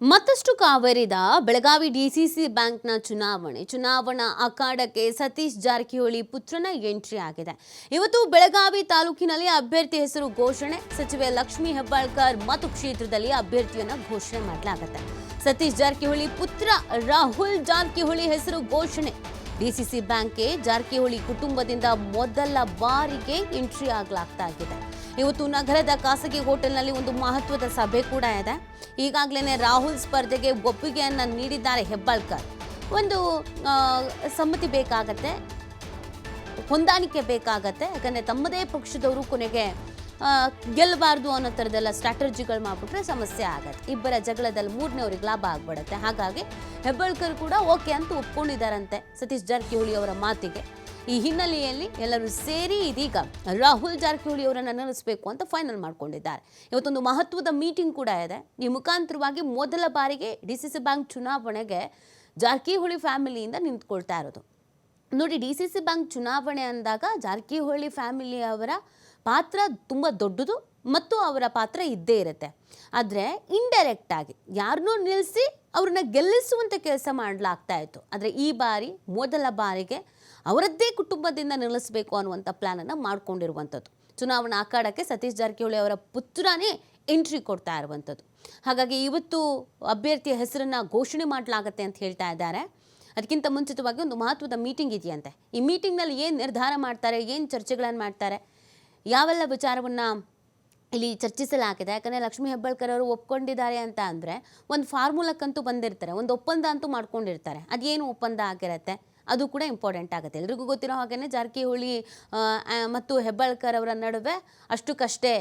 ಮತ್ತಷ್ಟು ಕಾವೇರಿದ ಬೆಳಗಾವಿ ಡಿಸಿಸಿ ಬ್ಯಾಂಕ್ನ ಚುನಾವಣೆ. ಚುನಾವಣಾ ಅಖಾಡಕ್ಕೆ ಸತೀಶ್ ಜಾರಕಿಹೊಳಿ ಪುತ್ರನ ಎಂಟ್ರಿ ಆಗಿದೆ. ಇವತ್ತು ಬೆಳಗಾವಿ ತಾಲೂಕಿನಲ್ಲಿ ಅಭ್ಯರ್ಥಿ ಹೆಸರು ಘೋಷಣೆ. ಸಚಿವೆ ಲಕ್ಷ್ಮೀ ಹೆಬ್ಬಾಳ್ಕರ್ ಮತ್ತು ಕ್ಷೇತ್ರದಲ್ಲಿ ಅಭ್ಯರ್ಥಿಯನ್ನು ಘೋಷಣೆ ಮಾಡಲಾಗುತ್ತೆ. ಸತೀಶ್ ಜಾರಕಿಹೊಳಿ ಪುತ್ರ ರಾಹುಲ್ ಜಾರಕಿಹೊಳಿ ಹೆಸರು ಘೋಷಣೆ. ಡಿಸಿಸಿ ಬ್ಯಾಂಕ್ಗೆ ಜಾರಕಿಹೊಳಿ ಕುಟುಂಬದಿಂದ ಮೊದಲ ಬಾರಿಗೆ ಎಂಟ್ರಿ ಆಗಲಾಗ್ತಾ ಇದೆ ಇವತ್ತು ನಗರದ ಖಾಸಗಿ ಹೋಟೆಲ್ನಲ್ಲಿ ಒಂದು ಮಹತ್ವದ ಸಭೆ ಕೂಡ ಇದೆ. ಈಗಾಗಲೇ ರಾಹುಲ್ ಸ್ಪರ್ಧೆಗೆ ಒಪ್ಪಿಗೆಯನ್ನು ನೀಡಿದ್ದಾರೆ ಹೆಬ್ಬಾಳ್ಕರ್. ಒಂದು ಸಮ್ಮತಿ ಬೇಕಾಗತ್ತೆ, ಹೊಂದಾಣಿಕೆ ಬೇಕಾಗತ್ತೆ, ಯಾಕಂದರೆ ತಮ್ಮದೇ ಪಕ್ಷದವರು ಕೊನೆಗೆ ಗೆಲ್ಲಬಾರ್ದು ಅನ್ನೋ ಥರದೆಲ್ಲ ಸ್ಟ್ರಾಟಜಿಗಳು ಮಾಡಿಬಿಟ್ರೆ ಸಮಸ್ಯೆ ಆಗತ್ತೆ. ಇಬ್ಬರ ಜಗಳದಲ್ಲಿ ಮೂರನೇವ್ರಿಗೆ ಲಾಭ ಆಗ್ಬಿಡುತ್ತೆ. ಹಾಗಾಗಿ ಹೆಬ್ಬಾಳ್ಕರ್ ಕೂಡ ಓಕೆ ಅಂತ ಒಪ್ಕೊಂಡಿದ್ದಾರಂತೆ ಸತೀಶ್ ಜಾರಕಿಹೊಳಿ ಅವರ ಮಾತಿಗೆ. ಈ ಹಿನ್ನೆಲೆಯಲ್ಲಿ ಎಲ್ಲರೂ ಸೇರಿ ಇದೀಗ ರಾಹುಲ್ ಜಾರಕಿಹೊಳಿ ಅವರನ್ನು ನೆನೆಸಬೇಕು ಅಂತ ಫೈನಲ್ ಮಾಡಿಕೊಂಡಿದ್ದಾರೆ. ಇವತ್ತೊಂದು ಮಹತ್ವದ ಮೀಟಿಂಗ್ ಕೂಡ ಇದೆ. ಈ ಮುಖಾಂತರವಾಗಿ ಮೊದಲ ಬಾರಿಗೆ ಡಿ ಸಿ ಸಿ ಬ್ಯಾಂಕ್ ಚುನಾವಣೆಗೆ ಜಾರಕಿಹೊಳಿ ಫ್ಯಾಮಿಲಿಯಿಂದ ನಿಂತ್ಕೊಳ್ತಾ ಇರೋದು. ನೋಡಿ ಡಿ ಸಿ ಸಿ ಬ್ಯಾಂಕ್ ಚುನಾವಣೆ ಅಂದಾಗ ಜಾರಕಿಹೊಳಿ ಫ್ಯಾಮಿಲಿಯವರ ಪಾತ್ರ ತುಂಬ ದೊಡ್ಡದು ಮತ್ತು ಅವರ ಪಾತ್ರ ಇದ್ದೇ ಇರುತ್ತೆ. ಆದರೆ ಇಂಡೈರೆಕ್ಟ್ ಆಗಿ ಯಾರನ್ನೂ ನಿಲ್ಲಿಸಿ ಅವ್ರನ್ನ ಗೆಲ್ಲಿಸುವಂಥ ಕೆಲಸ ಮಾಡಲಾಗ್ತಾ ಇತ್ತು. ಆದರೆ ಈ ಬಾರಿ, ಮೊದಲ ಬಾರಿಗೆ ಅವರದ್ದೇ ಕುಟುಂಬದಿಂದ ನಿಲ್ಲಿಸಬೇಕು ಅನ್ನುವಂಥ ಪ್ಲ್ಯಾನನ್ನು ಮಾಡ್ಕೊಂಡಿರುವಂಥದ್ದು. ಚುನಾವಣಾ ಅಖಾಡಕ್ಕೆ ಸತೀಶ್ ಜಾರಕಿಹೊಳಿ ಅವರ ಪುತ್ರನೇ ಎಂಟ್ರಿ ಕೊಡ್ತಾ ಇರುವಂಥದ್ದು. ಹಾಗಾಗಿ ಇವತ್ತು ಅಭ್ಯರ್ಥಿಯ ಹೆಸರನ್ನು ಘೋಷಣೆ ಮಾಡಲಾಗತ್ತೆ ಅಂತ ಹೇಳ್ತಾ ಇದ್ದಾರೆ. ಅದಕ್ಕಿಂತ ಮುಂಚಿತವಾಗಿ ಒಂದು ಮಹತ್ವದ ಮೀಟಿಂಗ್ ಇದೆಯಂತೆ. ಈ ಮೀಟಿಂಗ್ನಲ್ಲಿ ಏನು ನಿರ್ಧಾರ ಮಾಡ್ತಾರೆ, ಏನು ಚರ್ಚೆಗಳನ್ನು ಮಾಡ್ತಾರೆ, ಯಾವೆಲ್ಲ ವಿಚಾರವನ್ನು ಇಲ್ಲಿ ಚರ್ಚಿಸಲಾಗಿದೆ. ಯಾಕಂದರೆ ಲಕ್ಷ್ಮೀ ಹೆಬ್ಬಾಳ್ಕರ್ ಅವರು ಒಪ್ಕೊಂಡಿದ್ದಾರೆ ಅಂತ ಅಂದರೆ ಒಂದು ಫಾರ್ಮುಲಕ್ಕಂತೂ ಬಂದಿರ್ತಾರೆ. ಒಂದು ಒಪ್ಪಂದ ಅಂತೂ ಮಾಡ್ಕೊಂಡಿರ್ತಾರೆ. ಅದೇನು ಒಪ್ಪಂದ ಆಗಿರುತ್ತೆ? ಅದು ಕೂಡ ಇಂಪಾರ್ಟೆಂಟ್ ಆಗುತ್ತೆ. ಎಲ್ರಿಗೂ ಗೊತ್ತಿರೋ ಹಾಗೆಯೇ ಜಾರಕಿಹೊಳಿ ಮತ್ತು ಹೆಬ್ಬಾಳ್ಕರ್ ಅವರ ನಡುವೆ ಅಷ್ಟಕ್ಕಷ್ಟೇ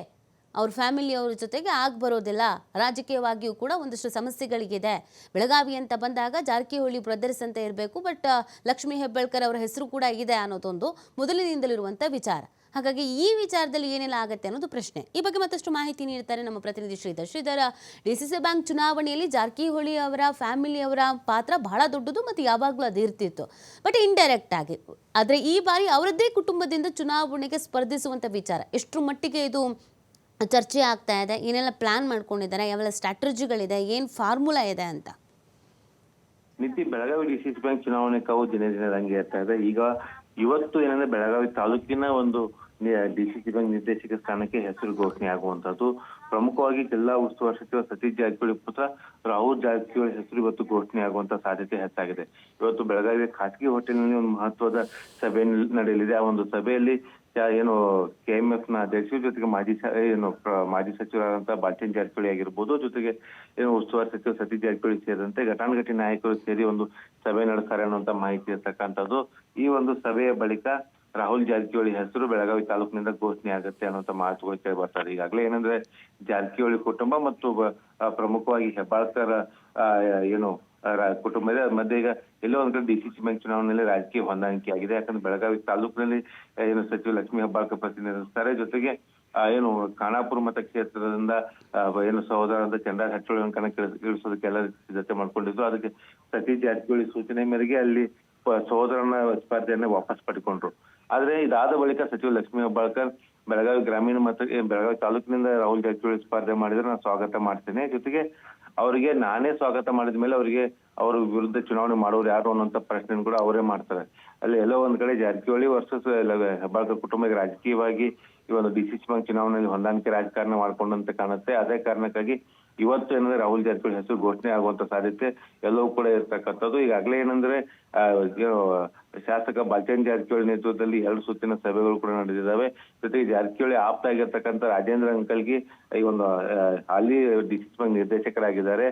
ಅವ್ರ ಫ್ಯಾಮಿಲಿಯವ್ರ ಜೊತೆಗೆ ಆಗ ಬರೋದಿಲ್ಲ. ರಾಜಕೀಯವಾಗಿಯೂ ಕೂಡ ಒಂದಷ್ಟು ಸಮಸ್ಯೆಗಳಿಗಿದೆ. ಬೆಳಗಾವಿ ಅಂತ ಬಂದಾಗ ಜಾರಕಿಹೊಳಿ ಬ್ರದರ್ಸ್ ಅಂತ ಇರಬೇಕು ಬಟ್ ಲಕ್ಷ್ಮೀ ಹೆಬ್ಬಾಳ್ಕರ್ ಅವರ ಹೆಸರು ಕೂಡ ಇದೆ ಅನ್ನೋದೊಂದು ಮೊದಲಿನಿಂದಲಿರುವಂಥ ವಿಚಾರ. ಹಾಗಾಗಿ ಈ ವಿಚಾರದಲ್ಲಿ ಏನೆಲ್ಲ ಆಗುತ್ತೆ ಅನ್ನೋದು ಪ್ರಶ್ನೆ. ಈ ಬಗ್ಗೆ ಮತ್ತಷ್ಟು ಮಾಹಿತಿ ನೀಡ್ತಾರೆ ನಮ್ಮ ಪ್ರತಿನಿಧಿ Shridhar. Shridhara, D C C bank ಚುನಾವಣೆಯಲ್ಲಿ ಜಾರಕಿಹೊಳಿ ಅವರ ಫ್ಯಾಮಿಲಿ ಅವರ ಪಾತ್ರ ಬಹಳ ದೊಡ್ಡದು ಮತ್ತು ಯಾವಾಗಲೂ ಅದು ಇರ್ತಿತ್ತು. ಬಟ್ ಇಂಡೈರೆಕ್ಟ್ ಆಗಿ, ಆದರೆ ಈ ಬಾರಿ ಅವರದ್ದೇ ಕುಟುಂಬದಿಂದ ಚುನಾವಣೆಗೆ ಸ್ಪರ್ಧಿಸುವಂಥ ವಿಚಾರ. ಎಷ್ಟರ ಮಟ್ಟಿಗೆ ಇದು ಚರ್ಚೆ ಆಗ್ತಾ ಇದೆ, ಏನೆಲ್ಲ ಪ್ಲಾನ್ ಮಾಡ್ಕೊಂಡಿದ್ದಾರೆ, ಯಾವೆಲ್ಲ ಸ್ಟ್ರಾಟಜಿಗಳಿದೆ, ಏನು ಫಾರ್ಮುಲಾ ಇದೆ ಅಂತ? ನಿತಿ ಬೆಳಗಾವಿ ಡಿಸಿಸಿ ಬ್ಯಾಂಕ್ ಚುನಾವಣೆ ಕಾವು ದಿನೇ ದಿನೇ ರಂಗೇರ್ತಾ ಇದೆ. ಈಗ ಇವತ್ತು ಏನಂದ್ರೆ ಬೆಳಗಾವಿ ತಾಲೂಕಿನ ಒಂದು ಡಿಸಿಸಿ ಬ್ಯಾಂಕ್ ನಿರ್ದೇಶಕ ಸ್ಥಾನಕ್ಕೆ ಹೆಸರು ಘೋಷಣೆ ಆಗುವಂತದ್ದು ಪ್ರಮುಖವಾಗಿ ಜಿಲ್ಲಾ ಉಸ್ತುವಾರಿ ಸಚಿವ ಸತೀಶ್ ಜಾರಕಿಹೊಳಿ ಪುತ್ರ ರಾಹುಲ್ ಜಾರಕಿಹೊಳಿ ಹೆಸರು ಇವತ್ತು ಘೋಷಣೆ ಆಗುವಂತ ಸಾಧ್ಯತೆ ಹೆಚ್ಚಾಗಿದೆ. ಇವತ್ತು ಬೆಳಗಾವಿಯ ಖಾಸಗಿ ಹೋಟೆಲ್ನಲ್ಲಿ ಒಂದು ಮಹತ್ವದ ಸಭೆ ನಡೆಯಲಿದೆ. ಆ ಒಂದು ಸಭೆಯಲ್ಲಿ ಏನು ಕೆಎಂಎಫ್ನ ಅಧ್ಯಕ್ಷರ ಜೊತೆಗೆ ಮಾಜಿ ಸ- ಏನು ಮಾಜಿ ಸಚಿವರಾದಂತಹ ಬಾಲ್ಚನ್ ಜಾರಕಿಹೊಳಿ ಆಗಿರ್ಬೋದು, ಜೊತೆಗೆ ಏನು ಉಸ್ತುವಾರಿ ಸಚಿವ ಸತೀಶ್ ಜಾರಕಿಹೊಳಿ ಸೇರಿದಂತೆ ಘಟಾನುಘಟಿ ನಾಯಕರು ಸೇರಿ ಒಂದು ಸಭೆ ನಡೆಸ್ತಾರೆ ಅನ್ನುವಂತ ಮಾಹಿತಿ ಇರ್ತಕ್ಕಂಥದ್ದು. ಈ ಒಂದು ಸಭೆಯ ಬಳಿಕ ರಾಹುಲ್ ಜಾರಕಿಹೊಳಿ ಹೆಸರು ಬೆಳಗಾವಿ ತಾಲೂಕಿನಿಂದ ಘೋಷಣೆ ಆಗುತ್ತೆ ಅನ್ನುವಂತ ಮಾತುಗಳು ಕೇಳಿ ಬರ್ತಾರೆ ಈಗಾಗಲೇ ಏನಂದ್ರೆ ಜಾರಕಿಹೊಳಿ ಕುಟುಂಬ ಮತ್ತು ಪ್ರಮುಖವಾಗಿ ಹೆಬ್ಬಾಳ್ಕರ್ ಏನು ಕುಟುಂಬದ ಮಧ್ಯೆ ಈಗ ಎಲ್ಲೋ ಒಂದ್ ಕಡೆ ಡಿಸಿಸಿ ಬ್ಯಾಂಕ್ ಚುನಾವಣೆಯಲ್ಲಿ ರಾಜಕೀಯ ಹೊಂದಾಣಿಕೆ ಆಗಿದೆ. ಯಾಕಂದ್ರೆ ಬೆಳಗಾವಿ ತಾಲೂಕಿನಲ್ಲಿ ಏನು ಸಚಿವ ಲಕ್ಷ್ಮೀ ಹೆಬ್ಬಾಳ್ಕರ್ ಪ್ರತಿನಿಧಿಸ್ತಾರೆ. ಜೊತೆಗೆ ಏನು ಖಾನಾಪುರ ಮತಕ್ಷೇತ್ರದಿಂದ ಕ್ಷೇತ್ರದಿಂದ ಏನು ಸಹೋದರರಾದ ಚಂದ್ರ ಹಚ್ಚೋಳಿ ಕಣಕ್ಕೆ ಎಲ್ಲ ಸಿದ್ಧತೆ ಮಾಡ್ಕೊಂಡಿದ್ರು. ಅದಕ್ಕೆ ಸತೀಶ್ ಜಾರಕಿಹೊಳಿ ಸೂಚನೆ ಮೇರೆಗೆ ಅಲ್ಲಿ ಸಹೋದರನ ಸ್ಪರ್ಧೆಯನ್ನ ವಾಪಸ್ ಪಡ್ಕೊಂಡ್ರು. ಆದ್ರೆ ಇದಾದ ಬಳಿಕ ಸಚಿವ ಲಕ್ಷ್ಮೀ ಹೆಬ್ಬಾಳ್ಕರ್ ಬೆಳಗಾವಿ ಗ್ರಾಮೀಣ ಮತ್ತು ಬೆಳಗಾವಿ ತಾಲೂಕಿನಿಂದ ರಾಹುಲ್ ಜಾರಕಿಹೊಳಿ ಸ್ಪರ್ಧೆ ಮಾಡಿದ್ರೆ ನಾನು ಸ್ವಾಗತ ಮಾಡ್ತೇನೆ. ಜೊತೆಗೆ ಅವರಿಗೆ ನಾನೇ ಸ್ವಾಗತ ಮಾಡಿದ ಮೇಲೆ ಅವರಿಗೆ ಅವ್ರ ವಿರುದ್ಧ ಚುನಾವಣೆ ಮಾಡೋರು ಯಾರು ಅನ್ನೋಂಥ ಪ್ರಶ್ನೆ ಕೂಡ ಅವರೇ ಮಾಡ್ತಾರೆ. ಅಲ್ಲಿ ಎಲ್ಲೋ ಒಂದ್ ಕಡೆ ಜಾರಕಿಹೊಳಿ ವರ್ಸಸ್ ಹೆಬ್ಬಾಳ್ಕರ್ ಕುಟುಂಬಕ್ಕೆ ರಾಜಕೀಯವಾಗಿ ಈ ಒಂದು ಡಿಸಿಸಿ ಬ್ಯಾಂಕ್ ಚುನಾವಣೆಯಲ್ಲಿ ಹೊಂದಾಣಿಕೆ ರಾಜಕಾರಣ ಮಾಡ್ಕೊಂಡಂತೆ ಕಾಣುತ್ತೆ. ಅದೇ ಕಾರಣಕ್ಕಾಗಿ ಇವತ್ತು ಏನಂದ್ರೆ ರಾಹುಲ್ ಜಾರಕಿಹೊಳಿ ಹೆಸರು ಘೋಷಣೆ ಆಗುವಂತ ಸಾಧ್ಯತೆ ಎಲ್ಲವೂ ಕೂಡ ಇರ್ತಕ್ಕಂಥದ್ದು. ಈಗಾಗಲೇ ಏನಂದ್ರೆ ಶಾಸಕ ಬಾಲ್ಚನ್ ಜಾರಕಿಹೊಳಿ ನೇತೃತ್ವದಲ್ಲಿ ಎರಡು ಸುತ್ತಿನ ಸಭೆಗಳು ಕೂಡ ನಡೆದಿದ್ದಾವೆ. ಜೊತೆಗೆ ಜಾರಕಿಹೊಳಿ ಆಪ್ತ ಆಗಿರ್ತಕ್ಕಂಥ ರಾಜೇಂದ್ರ ಅಂಕಲ್ಗಿ ಈ ಒಂದು ಹಾಲಿ ಡಿಸಿಸಿ ಬ್ಯಾಂಕ್ ನಿರ್ದೇಶಕರಾಗಿದ್ದಾರೆ.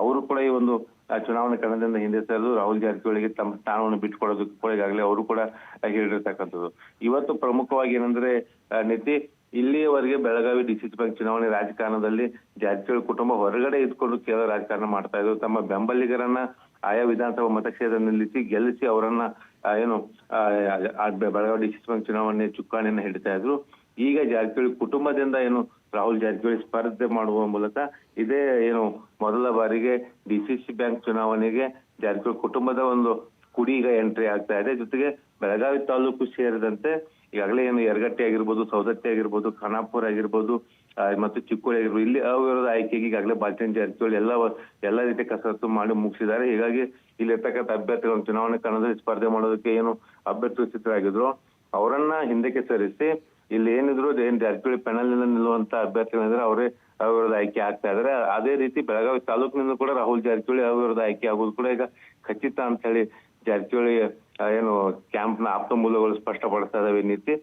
ಅವರು ಕೂಡ ಈ ಒಂದು ಚುನಾವಣೆ ಕಣದಿಂದ ಹಿಂದೆ ಸರಿದು ರಾಹುಲ್ ಜಾರಕಿಹೊಳಿಗೆ ತಮ್ಮ ಸ್ಥಾನವನ್ನು ಬಿಟ್ಟುಕೊಡೋದಕ್ಕೆ ಅವರು ಕೂಡ ಹೇಳಿರ್ತಕ್ಕಂಥದ್ದು. ಇವತ್ತು ಪ್ರಮುಖವಾಗಿ ಏನಂದ್ರೆ ನಿತಿ ಇಲ್ಲಿಯವರೆಗೆ ಬೆಳಗಾವಿ ಡಿಸಿಸಿ ಬ್ಯಾಂಕ್ ಚುನಾವಣೆ ರಾಜಕಾರಣದಲ್ಲಿ ಜಾರಕಿಹೊಳಿ ಕುಟುಂಬ ಹೊರಗಡೆ ಇದ್ಕೊಂಡು ಕೇವಲ ರಾಜಕಾರಣ ಮಾಡ್ತಾ ಇದ್ರು. ತಮ್ಮ ಬೆಂಬಲಿಗರನ್ನ ಆಯಾ ವಿಧಾನಸಭಾ ಮತಕ್ಷೇತ್ರ ನಿಲ್ಲಿಸಿ, ಗೆಲ್ಲಿಸಿ ಅವರನ್ನ ಏನು ಬೆಳಗಾವಿ ಡಿಸಿಸಿ ಬ್ಯಾಂಕ್ ಚುನಾವಣೆ ಚುಕ್ಕಾಣಿಯನ್ನ ಹಿಡಿತಾ ಇದ್ರು. ಈಗ ಜಾರಕಿಹೊಳಿ ಕುಟುಂಬದಿಂದ ಏನು ರಾಹುಲ್ ಜಾರಕಿಹೊಳಿ ಸ್ಪರ್ಧೆ ಮಾಡುವ ಮೂಲಕ ಇದೇ ಏನು ಮೊದಲ ಬಾರಿಗೆ ಡಿಸಿಸಿ ಬ್ಯಾಂಕ್ ಚುನಾವಣೆಗೆ ಜಾರಕಿಹೊಳಿ ಕುಟುಂಬದ ಒಂದು ಕುಡಿ ಈಗ ಎಂಟ್ರಿ ಆಗ್ತಾ ಇದೆ. ಜೊತೆಗೆ ಬೆಳಗಾವಿ ತಾಲೂಕು ಸೇರಿದಂತೆ ಈಗಾಗಲೇ ಏನು ಯರಗಟ್ಟಿ ಆಗಿರ್ಬೋದು ಸೌದತ್ತಿ ಆಗಿರ್ಬೋದು, ಖಾನಾಪುರ ಆಗಿರ್ಬೋದು ಮತ್ತು ಚಿಕ್ಕೋಡಿ ಆಗಿರ್ಬೋದು, ಇಲ್ಲಿ ಅವಿರೋಧ ಆಯ್ಕೆಗೆ ಈಗಾಗಲೇ ಬಾಲ್ಚನ್ ಜಾರಕಿಹೊಳಿ ಎಲ್ಲ ಎಲ್ಲ ರೀತಿಯ ಕಸರತ್ತು ಮಾಡಿ ಮುಗಿಸಿದ್ದಾರೆ. ಹೀಗಾಗಿ ಇಲ್ಲಿರ್ತಕ್ಕಂಥ ಅಭ್ಯರ್ಥಿಗಳು ಚುನಾವಣೆ ಕಣದಲ್ಲಿ ಸ್ಪರ್ಧೆ ಮಾಡೋದಕ್ಕೆ ಏನು ಅಭ್ಯರ್ಥಿ ಸಿದ್ಧರಾಗಿದ್ರು. ಅವರನ್ನ ಹಿಂದಕ್ಕೆ ಸರಿಸಿ ಇಲ್ಲಿ ಏನಿದ್ರು ಏನ್ ಜಾರಕಿಹೊಳಿ ಪೆನಲ್ ನಿಲ್ಲುವಂತ ಅಭ್ಯರ್ಥಿಗಳಿದ್ರೆ ಅವರೇ ಅವರದ ಆಯ್ಕೆ ಆಗ್ತಾ ಇದಾರೆ. ಅದೇ ರೀತಿ ಬೆಳಗಾವಿ ತಾಲೂಕಿನಿಂದ ಕೂಡ ರಾಹುಲ್ ಜಾರಕಿಹೊಳಿ ಅವರದ ಆಯ್ಕೆ ಆಗೋದು ಕೂಡ ಈಗ ಖಚಿತ ಅಂತ ಹೇಳಿ ಜಾರಕಿಹೊಳಿ ಏನು ಕ್ಯಾಂಪ್ನ ಆಪ್ತ ಮೂಲಗಳು ಸ್ಪಷ್ಟಪಡಿಸ್ತಾ ಇದಾವೆ ಈ ನೀತಿ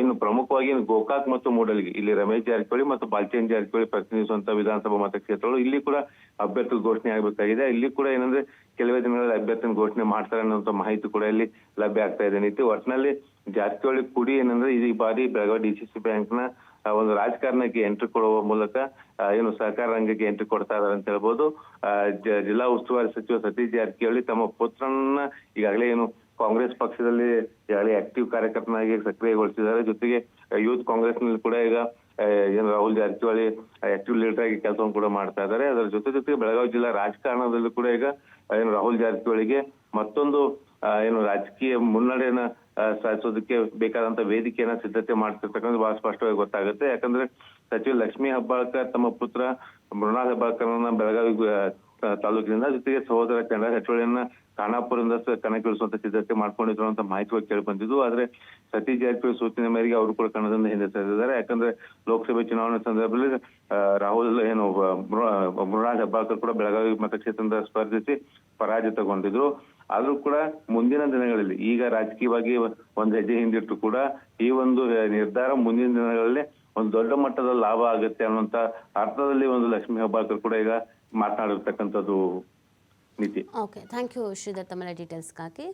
ಇನ್ನು ಪ್ರಮುಖವಾಗಿ ಗೋಕಾಕ್ ಮತ್ತು ಮೂಡಲ್ಗಿ, ಇಲ್ಲಿ ರಮೇಶ್ ಜಾರಕಿಹೊಳಿ ಮತ್ತು ಬಾಲ್ಚಂದ್ ಜಾರಕಿಹೊಳಿ ಪ್ರತಿನಿಧಿಸುವಂತ ವಿಧಾನಸಭಾ ಮತಕ್ಷೇತ್ರಗಳು ಇಲ್ಲಿ ಕೂಡ ಅಭ್ಯರ್ಥಿ ಘೋಷಣೆ ಆಗಬೇಕಾಗಿದೆ. ಇಲ್ಲಿ ಕೂಡ ಏನಂದ್ರೆ ಕೆಲವೇ ದಿನಗಳಲ್ಲಿ ಅಭ್ಯರ್ಥಿನ ಘೋಷಣೆ ಮಾಡ್ತಾರೆ ಅನ್ನುವಂತ ಮಾಹಿತಿ ಕೂಡ ಇಲ್ಲಿ ಲಭ್ಯ ಆಗ್ತಾ ಇದೆ ನೀತಿ ಒಟ್ಟಿನಲ್ಲಿ ಜಾರಕಿಹೊಳಿ ಕುಡಿ ಏನಂದ್ರೆ ಈ ಬಾರಿ ಬೆಳಗಾವಿ ಡಿಸಿಸಿ ಬ್ಯಾಂಕ್ನ ಒಂದು ರಾಜಕಾರಣಕ್ಕೆ ಎಂಟ್ರಿ ಕೊಡುವ ಮೂಲಕ ಏನು ಸಹಕಾರ ರಂಗಕ್ಕೆ ಎಂಟ್ರಿ ಕೊಡ್ತಾ ಇದಾರೆ ಅಂತ ಹೇಳ್ಬೋದು. ಜಿಲ್ಲಾ ಉಸ್ತುವಾರಿ ಸಚಿವ ಸತೀಶ್ ಜಾರಕಿಹೊಳಿ ತಮ್ಮ ಪುತ್ರನ ಈಗಾಗಲೇ ಏನು ಕಾಂಗ್ರೆಸ್ ಪಕ್ಷದಲ್ಲಿ ಈಗಾಗಲೇ ಆಕ್ಟಿವ್ ಕಾರ್ಯಕರ್ತನಾಗಿ ಸಕ್ರಿಯಗೊಳಿಸಿದ್ದಾರೆ. ಜೊತೆಗೆ ಯೂತ್ ಕಾಂಗ್ರೆಸ್ನಲ್ಲಿ ಕೂಡ ಈಗ ಏನು ರಾಹುಲ್ ಜಾರಕಿಹೊಳಿ ಆಕ್ಟಿವ್ ಲೀಡರ್ ಆಗಿ ಕೆಲಸವನ್ನು ಕೂಡ ಮಾಡ್ತಾ ಇದ್ದಾರೆ. ಅದರ ಜೊತೆ ಜೊತೆಗೆ ಬೆಳಗಾವಿ ಜಿಲ್ಲಾ ರಾಜಕಾರಣದಲ್ಲೂ ಕೂಡ ಈಗ ಏನು ರಾಹುಲ್ ಜಾರಕಿಹೊಳಿಗೆ ಮತ್ತೊಂದು ಏನು ರಾಜಕೀಯ ಮುನ್ನಡೆಯನ್ನ ಸಾಧಿಸೋದಕ್ಕೆ ಬೇಕಾದಂತ ವೇದಿಕೆಯನ್ನ ಸಿದ್ಧತೆ ಮಾಡ್ತಿರ್ತಕ್ಕಂಥ ಬಹಳ ಸ್ಪಷ್ಟವಾಗಿ ಗೊತ್ತಾಗುತ್ತೆ. ಯಾಕಂದ್ರೆ ಸಚಿವ ಲಕ್ಷ್ಮೀ ಹೆಬ್ಬಾಳ್ಕರ್ ತಮ್ಮ ಪುತ್ರ ಮೃಣಾಲ್ ಹೆಬ್ಬಾಳ್ಕರ್ನ ಬೆಳಗಾವಿ ತಾಲೂಕಿನಿಂದ ಜೊತೆಗೆ ಸಹೋದರ ಚಂದ್ರ ಹೆಟ್ಟೋಳಿಯನ್ನ ಖಾನಾಪುರದಿಂದ ಕಣಕ್ಕಿಳಿಸುವಂತ ಸಿದ್ಧತೆ ಮಾಡ್ಕೊಂಡಿದ್ರು ಅಂತ ಮಾಹಿತಿ ಕೇಳಿ ಬಂದಿದ್ದು. ಆದ್ರೆ ಸತೀಶ್ ಜಾರಕಿಹೊಳಿ ಸೂಚನೆ ಮೇರೆಗೆ ಅವರು ಕೂಡ ಕಣದಿಂದ ಹಿಂದೆ ಸರಿದಿದ್ದಾರೆ. ಯಾಕಂದ್ರೆ ಲೋಕಸಭೆ ಚುನಾವಣೆ ಸಂದರ್ಭದಲ್ಲಿ ರಾಹುಲ್ ಏನು ಮೃಣಾಲ್ ಹೆಬ್ಬಾಳ್ಕರ್ ಕೂಡ ಬೆಳಗಾವಿ ಮತಕ್ಷೇತ್ರದಿಂದ ಸ್ಪರ್ಧಿಸಿ ಪರಾಜಿತಗೊಂಡಿದ್ರು. ಆದ್ರೂ ಕೂಡ ಮುಂದಿನ ದಿನಗಳಲ್ಲಿ ಈಗ ರಾಜಕೀಯವಾಗಿ ಒಂದು ಹೆಜ್ಜೆ ಹಿಂದಿಟ್ಟು ಕೂಡ ಈ ಒಂದು ನಿರ್ಧಾರ ಮುಂದಿನ ದಿನಗಳಲ್ಲಿ ಒಂದು ದೊಡ್ಡ ಮಟ್ಟದ ಲಾಭ ಆಗುತ್ತೆ ಅನ್ನುವಂತ ಅರ್ಥದಲ್ಲಿ ಒಂದು ಲಕ್ಷ್ಮೀ ಹೆಬ್ಬಾಳ್ಕರ್ ಕೂಡ ಈಗ ಮಾತನಾಡಿರ್ತಕ್ಕಂಥದ್ದು ನೀತಿ. ಓಕೆ ಥ್ಯಾಂಕ್ ಯು ಶ್ರೀಧರ್ ತಮ್ಮ ಡೀಟೇಲ್ಸ್ಗಾಗಿ.